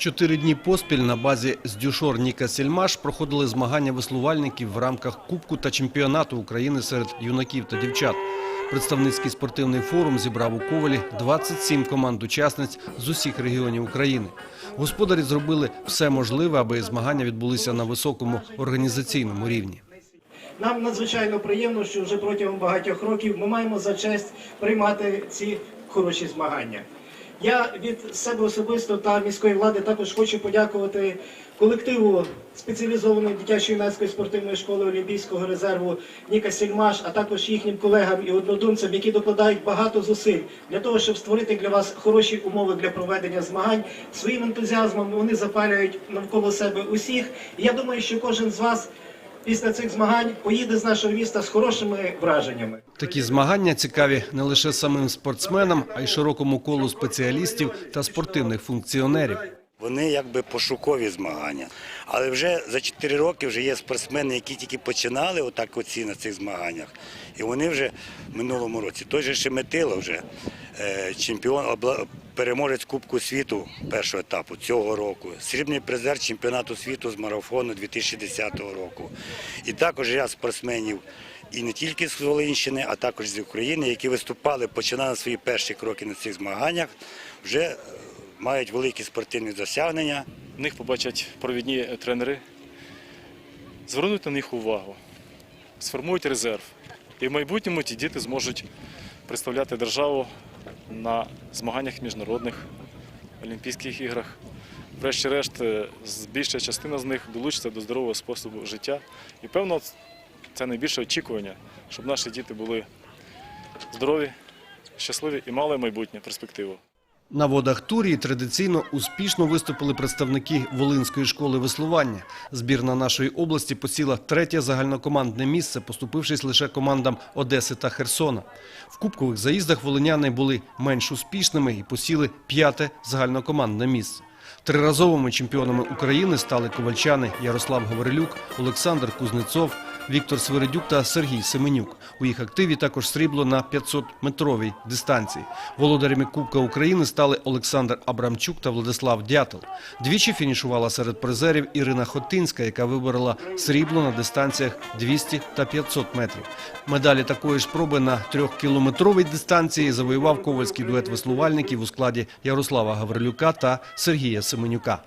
Чотири дні поспіль на базі Здюшор Ніка Сільмаш проходили змагання веслувальників в рамках Кубку та чемпіонату України серед юнаків та дівчат. Представницький спортивний форум зібрав у Ковалі 27 команд-учасниць з усіх регіонів України. Господарі зробили все можливе, аби змагання відбулися на високому організаційному рівні. Нам надзвичайно приємно, що вже протягом багатьох років ми маємо за честь приймати ці хороші змагання. Я від себе особисто та міської влади також хочу подякувати колективу спеціалізованої дитячо-юнацької спортивної школи Олімпійського резерву Ніка Сільмаш, а також їхнім колегам і однодумцям, які докладають багато зусиль для того, щоб створити для вас хороші умови для проведення змагань. Своїм ентузіазмом вони запалюють навколо себе усіх. І я думаю, що кожен з вас після цих змагань поїде з нашого міста з хорошими враженнями. Такі змагання цікаві не лише самим спортсменам, а й широкому колу спеціалістів та спортивних функціонерів. Вони якби пошукові змагання. Але вже за 4 роки вже є спортсмени, які тільки починали отак оці на цих змаганнях. І вони вже в минулому році. Той же Шеметило вже е, чемпіон, переможець Кубку світу першого етапу цього року, срібний призер чемпіонату світу з марафону 2010 року. І також ряд спортсменів і не тільки з Волинщини, а також з України, які виступали, починали свої перші кроки на цих змаганнях, вже мають великі спортивні досягнення. В них побачать провідні тренери, звернуть на них увагу, сформують резерв. І в майбутньому ті діти зможуть представляти державу на змаганнях міжнародних Олімпійських іграх. Врешті-решт, е, більша частина з них долучиться до здорового способу життя. І певно, це найбільше очікування, щоб наші діти були здорові, щасливі і мали майбутнє перспективу. На водах Турії традиційно успішно виступили представники Волинської школи веслування. Збірна нашої області посіла третє загальнокомандне місце, поступившись лише командам Одеси та Херсона. В кубкових заїздах волиняни були менш успішними і посіли п'яте загальнокомандне місце. Триразовими чемпіонами України стали ковальчани Ярослав Гаврилюк, Олександр Кузнецов, Віктор Свиридюк та Сергій Семенюк. У їх активі також срібло на 500-метровій дистанції. Володарями Кубка України стали Олександр Абрамчук та Владислав Дятел. Двічі фінішувала серед призерів Ірина Хотинська, яка виборола срібло на дистанціях 200 та 500 метрів. Медалі такої ж проби на трьохкілометровій дистанції завоював ковальський дует веслувальників у складі Ярослава Гаврилюка та Сергія Семенюка.